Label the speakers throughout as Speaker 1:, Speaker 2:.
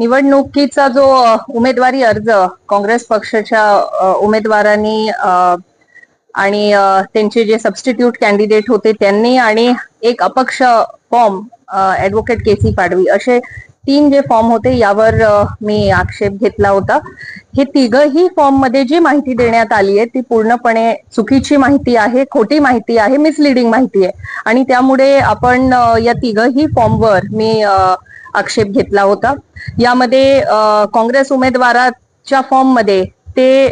Speaker 1: निवडणुकीचा जो उमेदवारी अर्ज काँग्रेस पक्षाच्या उमेदवारांनी आणि त्यांचे जे सबस्टिट्यूट कॅन्डिडेट होते त्यांनी आणि एक अपक्ष form advocate K C Padvi असे तीन जे फॉर्म होते यावर मी आक्षेप घेतला होता. हे तिघही फॉर्ममध्ये जी माहिती देण्यात आली आहे ती पूर्णपणे चुकीची माहिती आहे खोटी माहिती आहे मिसलिडिंग माहिती आहे. आणि त्यामुळे आपण या तिघही फॉर्मवर मी आ, आक्षेप घेतला होता. यामध्ये काँग्रेस उमेदवाराच्या फॉर्ममध्ये ते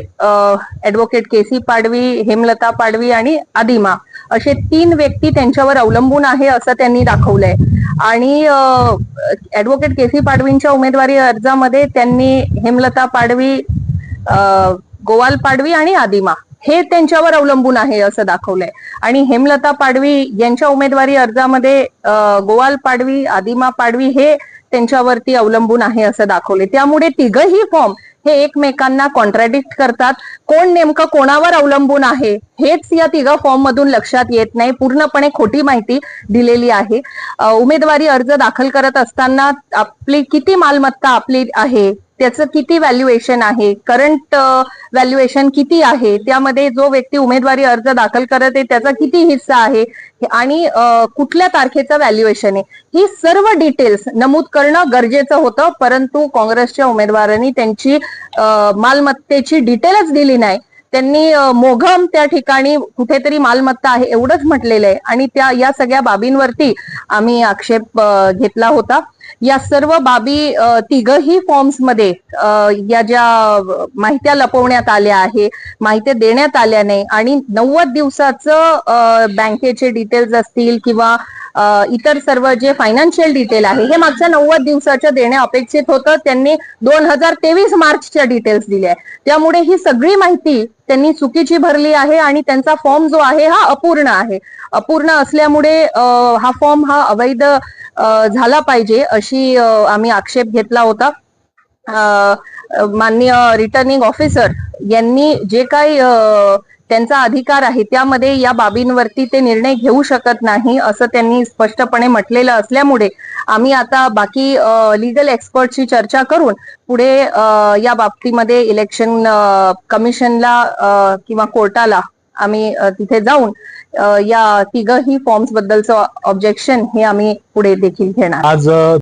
Speaker 1: advocate K C Padvi Hemlata Padvi आणि आदिमा असे तीन व्यक्ती त्यांच्यावर अवलंबून आहे असं त्यांनी दाखवलंय. आणि ऍडव्होकेट के सी पाडवींच्या उमेदवारी अर्जामध्ये त्यांनी हेमलता पाडवी गोवाल पाडवी आणि आदिमा हे त्यांच्यावर अवलंबून आहे असं दाखवलंय. आणि हेमलता पाडवी यांच्या उमेदवारी अर्जामध्ये गोवाल पाडवी आदिमा पाडवी हे त्यांच्यावरती अवलंबून आहे असं दाखवले त्यामुळे तिघही फॉर्म हे एकमेकांना कॉन्ट्रॅडिक्ट करतात. कोण नेमकं कोणावर अवलंबून आहे हेच या तिघा फॉर्म मधून लक्षात येत नाही. पूर्णपणे खोटी माहिती दिलेली आहे. उमेदवारी अर्ज दाखल करत असताना आपली किती मालमत्ता आपली आहे त्याचं किती व्हॅल्युएशन आहे? करंट व्हॅल्युएशन किती आहे? त्यामध्ये जो व्यक्ती उमेदवारी अर्ज दाखल करत आहे त्याचा किती हिस्सा आहे? आणि कुठल्या तारखेचं व्हॅल्युएशन आहे? ही सर्व डिटेल्स नमूद करणं गरजेचं होतं परंतु काँग्रेसच्या उमेदवारांनी त्यांची मालमत्तेची डिटेलच दिली नाही. त्यांनी मोघम त्या ठिकाणी कुठेतरी मालमत्ता आहे एवढंच म्हटलेलं आहे आणि त्या या सगळ्या बाबींवरती आम्ही आक्षेप घेतला होता. या सर्व बाबी तिघही फॉर्म्समध्ये या ज्या माहित्या लपवण्यात आल्या आहे माहिती देण्यात आल्या नाही आणि नव्वद दिवसाचं बँकेचे डिटेल्स असतील किंवा इतर सर्व जे फायनान्शियल डिटेल आहे हे मागच्या नव्वद दिवसाच्या देणे अपेक्षित होतं. त्यांनी दोन हजार तेवीस मार्चच्या डिटेल्स दिल्या त्यामुळे ही सगळी माहिती त्यांनी चुकीची भरली आहे आणि त्यांचा फॉर्म जो आहे हा अपूर्ण आहे. अपूर्ण असल्यामुळे हा फॉर्म हा अवैध झाला पाहिजे अशी आम्ही आक्षेप घेतला होता. माननीय रिटर्निंग ऑफिसर यांनी जे काही त्यांचा अधिकार आहे. त्यामध्ये या बाबींवरती ते निर्णय घेऊ शकत नाही असं त्यांनी स्पष्टपणे म्हटलेलं असल्यामुळे आम्ही आता बाकी लिगल एक्सपर्टशी चर्चा करून पुढे या बाबतीमध्ये इलेक्शन कमिशनला किंवा कोर्टाला आम्ही तिथे जाऊन या तिघही फॉर्म्स बद्दलचं ऑब्जेक्शन हे आम्ही पुढे देखील घेणार.
Speaker 2: आज